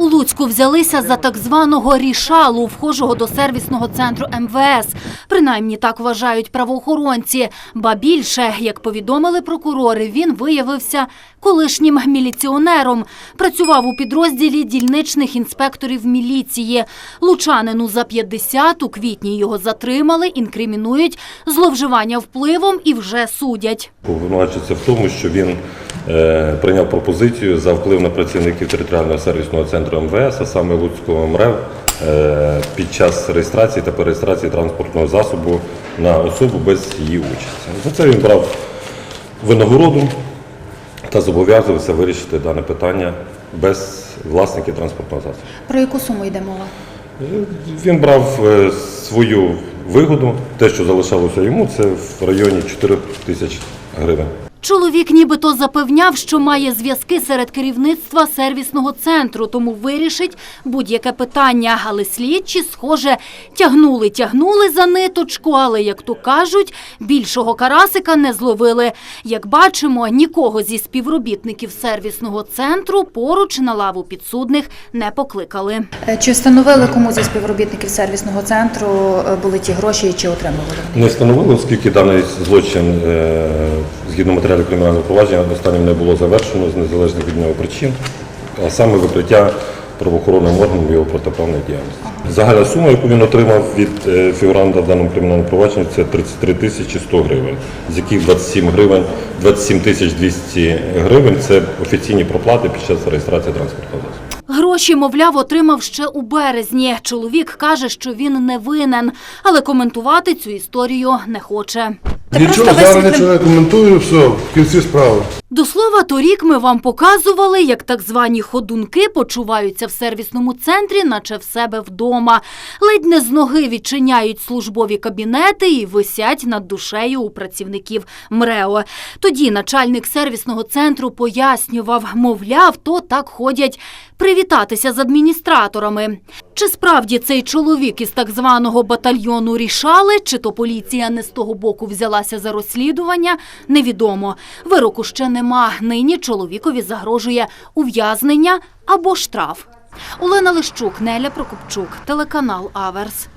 У Луцьку взялися за так званого рішалу, вхожого до сервісного центру МВС. Принаймні так вважають правоохоронці. Ба більше, як повідомили прокурори, він виявився колишнім міліціонером. Працював у підрозділі дільничних інспекторів міліції. Лучанину за 50 у квітні його затримали, інкримінують зловживання впливом і вже судять. Обвинувачується в тому, що він е, прийняв пропозицію за вплив на працівників територіального сервісного центру МВС, а саме Луцького МРЕВ, е, під час реєстрації та перереєстрації транспортного засобу на особу без її участі. За це він брав винагороду та зобов'язувався вирішити дане питання без власників транспортного засобу. Про яку суму йде мова? Він брав е, свою вигоду, те, що залишалося йому, це в районі 4 тисяч гривень. Чоловік нібито запевняв, що має зв'язки серед керівництва сервісного центру, тому вирішить будь-яке питання. Але слідчі, схоже, тягнули, тягнули за ниточку, але, як то кажуть, більшого карасика не зловили. Як бачимо, нікого зі співробітників сервісного центру поруч на лаву підсудних не покликали. Е, Чи встановили кому зі співробітників сервісного центру е, були ті гроші і чи отримували? Не встановили, оскільки даний злочин е, згідно матеріалів кримінального провадження останнім не було завершено з незалежних від нього причин, а саме викриття правоохоронним органом його протиправної діяльності. Загальна сума, яку він отримав від е, фігуранта в даному кримінальному провадженні, це 33 тисячі 100 гривень, з яких 27 гривень, 27 тисяч 200 гривень це офіційні проплати під час реєстрації транспортного засобу. Гроші, мовляв, отримав ще у березні. Чоловік каже, що він не винен, але коментувати цю історію не хоче. Нічого просто зараз нічого не коментую, все, в кінці справи. До слова, торік ми вам показували, як так звані ходунки почуваються в сервісному центрі, наче в себе вдома. Ледь не з ноги відчиняють службові кабінети і висять над душею у працівників МРЕО. Тоді начальник сервісного центру пояснював, мовляв, то так ходять привітатися з адміністраторами. Чи справді цей чоловік із так званого батальйону рішали, чи то поліція не з того боку взялася за розслідування, невідомо. Вироку ще нема. Нині чоловікові загрожує ув'язнення або штраф. Олена Лищук, Неля Прокопчук, телеканал Аверс.